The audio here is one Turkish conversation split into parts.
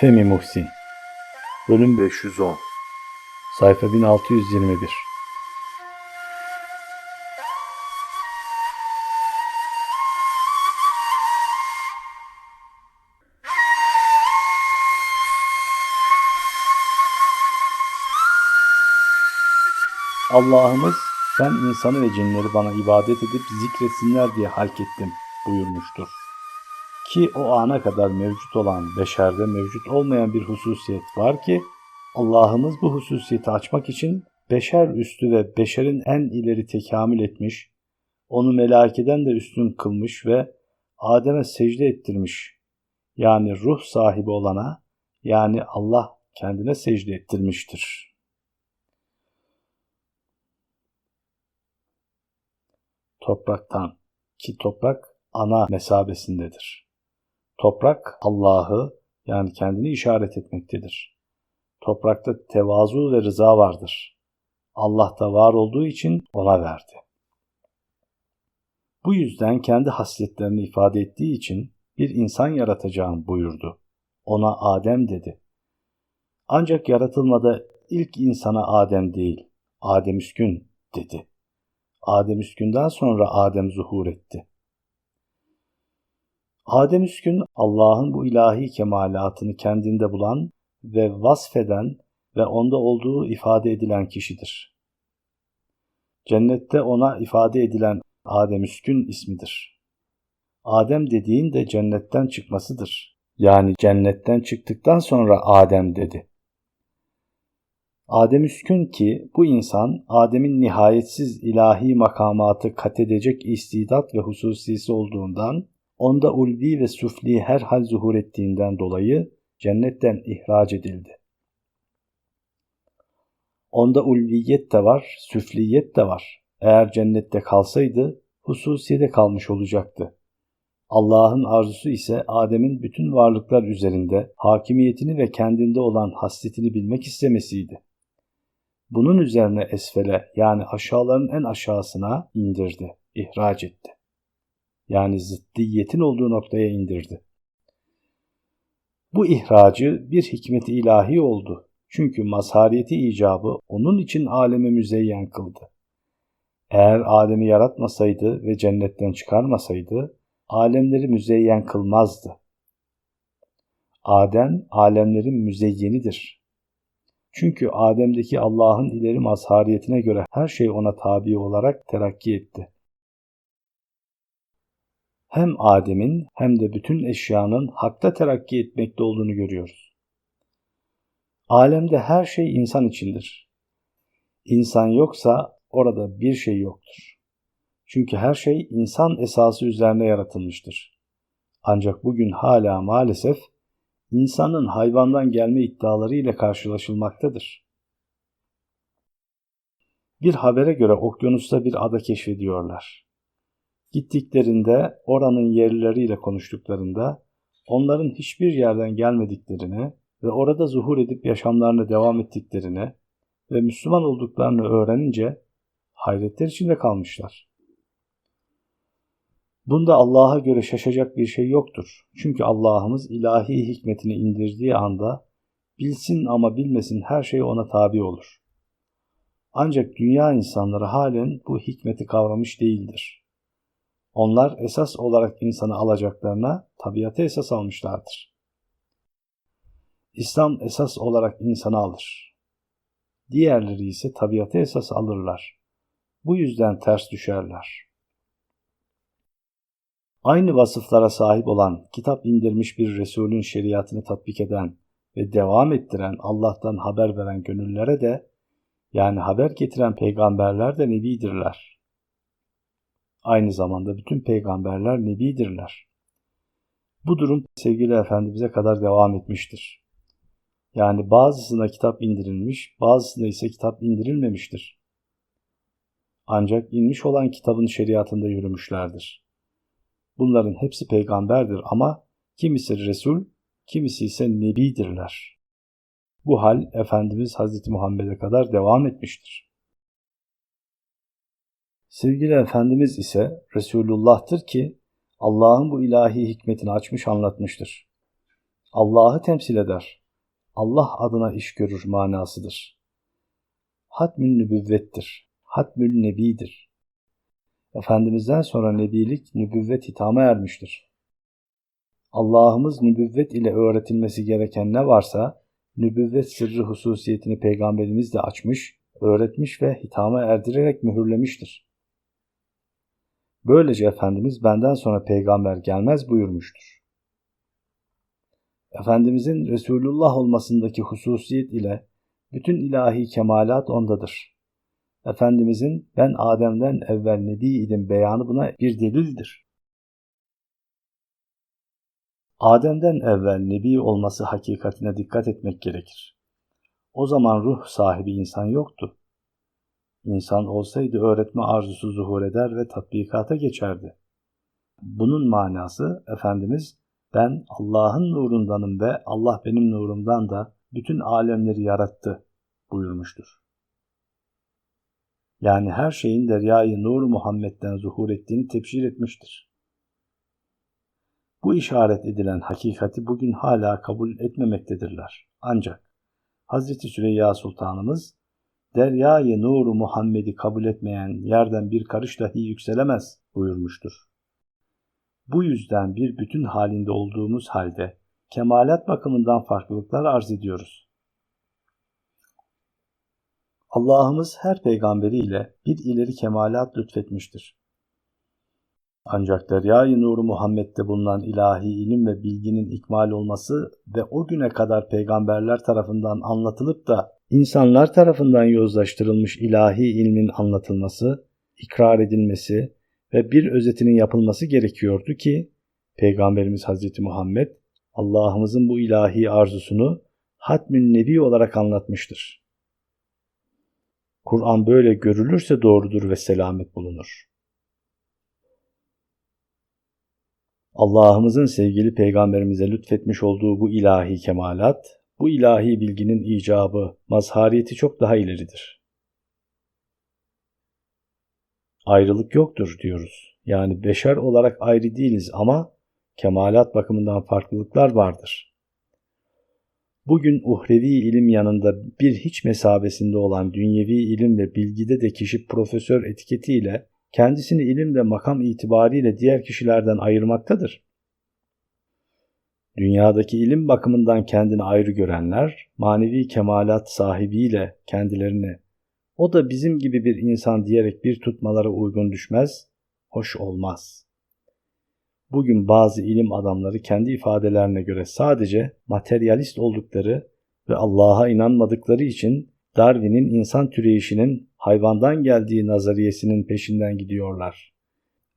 Femi Muhsin. Bölüm 510 Sayfa 1621 Allah'ımız ben insanı ve cinleri bana ibadet edip zikretsinler diye halkettim buyurmuştur. Ki o ana kadar mevcut olan beşerde mevcut olmayan bir hususiyet var ki Allah'ımız bu hususiyeti açmak için beşer üstü ve beşerin en ileri tekamül etmiş, onu melakeden de üstün kılmış ve Adem'e secde ettirmiş. Yani ruh sahibi olana, yani Allah kendine secde ettirmiştir. Topraktan ki toprak ana mesabesindedir. Toprak Allah'ı yani kendini işaret etmektedir. Toprakta tevazu ve rıza vardır. Allah da var olduğu için ona verdi. Bu yüzden kendi hasletlerini ifade ettiği için bir insan yaratacağım buyurdu. Ona Adem dedi. Ancak yaratılmada ilk insana Adem değil, Adem üskün dedi. Adem üskünden sonra Adem zuhur etti. Adem üskün Allah'ın bu ilahi kemalatını kendinde bulan ve vasfeden ve onda olduğu ifade edilen kişidir. Cennette ona ifade edilen Adem üskün ismidir. Adem dediğin de cennetten çıkmasıdır. Yani cennetten çıktıktan sonra Adem dedi. Adem üskün ki bu insan Adem'in nihayetsiz ilahi makamatı kat edecek istidat ve hususisi olduğundan onda ulvi ve sufli her hal zuhur ettiğinden dolayı cennetten ihraç edildi. Onda ulviyet de var, süfliyet de var. Eğer cennette kalsaydı hususiyede kalmış olacaktı. Allah'ın arzusu ise Adem'in bütün varlıklar üzerinde hakimiyetini ve kendinde olan hasletini bilmek istemesiydi. Bunun üzerine esfele yani aşağıların en aşağısına indirdi, ihraç etti. Yani zıddiyetin olduğu noktaya indirdi. Bu ihracı bir hikmeti ilahi oldu. Çünkü mazhariyeti icabı onun için aleme müzeyyen kıldı. Eğer Adem'i yaratmasaydı ve cennetten çıkarmasaydı, alemleri müzeyyen kılmazdı. Adem, alemlerin müzeyyenidir. Çünkü Adem'deki Allah'ın ileri mazhariyetine göre her şey ona tabi olarak terakki etti. Hem Adem'in hem de bütün eşyanın hakta terakki etmekte olduğunu görüyoruz. Alemde her şey insan içindir. İnsan yoksa orada bir şey yoktur. Çünkü her şey insan esası üzerine yaratılmıştır. Ancak bugün hala maalesef insanın hayvandan gelme iddiaları ile karşılaşılmaktadır. Bir habere göre okyanusta bir ada keşfediyorlar. Gittiklerinde oranın yerlileriyle konuştuklarında onların hiçbir yerden gelmediklerini ve orada zuhur edip yaşamlarına devam ettiklerini ve Müslüman olduklarını öğrenince hayretler içinde kalmışlar. Bunda Allah'a göre şaşacak bir şey yoktur. Çünkü Allah'ımız ilahi hikmetini indirdiği anda bilsin ama bilmesin her şey ona tabi olur. Ancak dünya insanları halen bu hikmeti kavramış değildir. Onlar esas olarak insanı alacaklarına tabiatı esas almışlardır. İslam esas olarak insanı alır. Diğerleri ise tabiatı esas alırlar. Bu yüzden ters düşerler. Aynı vasıflara sahip olan, kitap indirmiş bir Resulün şeriatını tatbik eden ve devam ettiren Allah'tan haber veren gönüllere de, yani haber getiren peygamberler de nebidirler. Aynı zamanda bütün peygamberler nebidirler. Bu durum sevgili Efendimiz'e kadar devam etmiştir. Yani bazısına kitap indirilmiş, bazısına ise kitap indirilmemiştir. Ancak inmiş olan kitabın şeriatında yürümüşlerdir. Bunların hepsi peygamberdir ama kimisi Resul, kimisi ise Nebidirler. Bu hal Efendimiz Hazreti Muhammed'e kadar devam etmiştir. Sevgili Efendimiz ise Resulullah'tır ki Allah'ın bu ilahi hikmetini açmış anlatmıştır. Allah'ı temsil eder. Allah adına iş görür manasıdır. Hatmün nübüvvettir. Hatmül nebidir. Efendimizden sonra nebilik nübüvvet hitama ermiştir. Allah'ımız nübüvvet ile öğretilmesi gereken ne varsa nübüvvet sırrı hususiyetini peygamberimiz de açmış, öğretmiş ve hitama erdirerek mühürlemiştir. Böylece Efendimiz benden sonra peygamber gelmez buyurmuştur. Efendimizin Resulullah olmasındaki hususiyet ile bütün ilahi kemalat ondadır. Efendimizin ben Adem'den evvel nebi idim beyanı buna bir delildir. Adem'den evvel nebi olması hakikatine dikkat etmek gerekir. O zaman ruh sahibi insan yoktu. İnsan olsaydı öğretme arzusu zuhur eder ve tatbikata geçerdi. Bunun manası Efendimiz ben Allah'ın nurundanım ve Allah benim nurumdan da bütün alemleri yarattı buyurmuştur. Yani her şeyin deryayı nur Muhammed'den zuhur ettiğini tebşir etmiştir. Bu işaret edilen hakikati bugün hala kabul etmemektedirler. Ancak Hz. Süreyya Sultanımız deryayı nuru Muhammed'i kabul etmeyen yerden bir karış dahi yükselemez buyurmuştur. Bu yüzden bir bütün halinde olduğumuz halde kemalat bakımından farklılıklar arz ediyoruz. Allah'ımız her peygamberiyle bir ileri kemalat lütfetmiştir. Ancak Derya-i Nur Muhammed'de bulunan ilahi ilim ve bilginin ikmal olması ve o güne kadar peygamberler tarafından anlatılıp da insanlar tarafından yozlaştırılmış ilahi ilmin anlatılması, ikrar edilmesi ve bir özetinin yapılması gerekiyordu ki Peygamberimiz Hazreti Muhammed Allah'ımızın bu ilahi arzusunu Hatmün Nebi olarak anlatmıştır. Kur'an böyle görülürse doğrudur ve selamet bulunur. Allah'ımızın sevgili peygamberimize lütfetmiş olduğu bu ilahi kemalat, bu ilahi bilginin icabı, mazhariyeti çok daha ileridir. Ayrılık yoktur diyoruz. Yani beşer olarak ayrı değiliz ama kemalat bakımından farklılıklar vardır. Bugün uhrevi ilim yanında bir hiç mesabesinde olan dünyevi ilim ve bilgide de kişi profesör etiketiyle kendisini ilim ve makam itibariyle diğer kişilerden ayırmaktadır. Dünyadaki ilim bakımından kendini ayrı görenler, manevi kemalat sahibiyle kendilerini o da bizim gibi bir insan diyerek bir tutmalara uygun düşmez, hoş olmaz. Bugün bazı ilim adamları kendi ifadelerine göre sadece materyalist oldukları ve Allah'a inanmadıkları için Darwin'in insan türeyişinin hayvandan geldiği nazariyesinin peşinden gidiyorlar.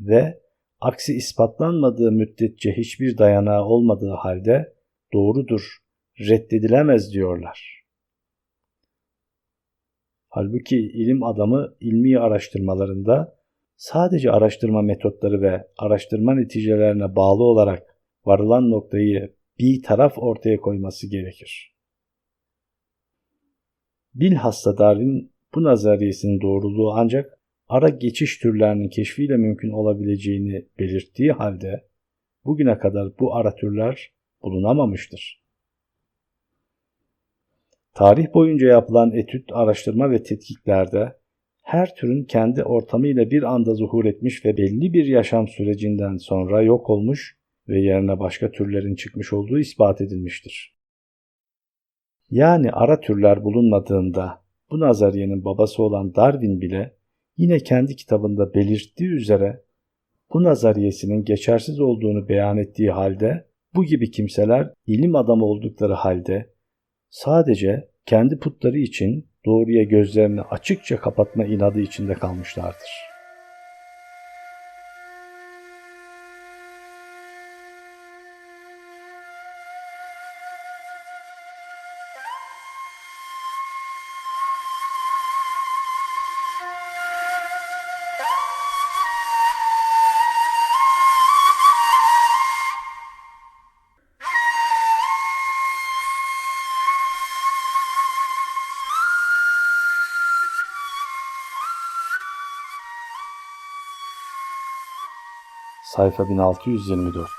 Ve aksi ispatlanmadığı müddetçe hiçbir dayanağı olmadığı halde doğrudur, reddedilemez diyorlar. Halbuki ilim adamı ilmi araştırmalarında sadece araştırma metotları ve araştırma neticelerine bağlı olarak varılan noktayı bir taraf ortaya koyması gerekir. Bilhassa Darwin bu nazariyesinin doğruluğu ancak ara geçiş türlerinin keşfiyle mümkün olabileceğini belirttiği halde bugüne kadar bu ara türler bulunamamıştır. Tarih boyunca yapılan etüt, araştırma ve tetkiklerde her türün kendi ortamıyla bir anda zuhur etmiş ve belli bir yaşam sürecinden sonra yok olmuş ve yerine başka türlerin çıkmış olduğu ispat edilmiştir. Yani ara türler bulunmadığında bu nazariyenin babası olan Darwin bile yine kendi kitabında belirttiği üzere bu nazariyesinin geçersiz olduğunu beyan ettiği halde bu gibi kimseler ilim adamı oldukları halde sadece kendi putları için doğruya gözlerini açıkça kapatma inadı içinde kalmışlardır. Sayfa 1624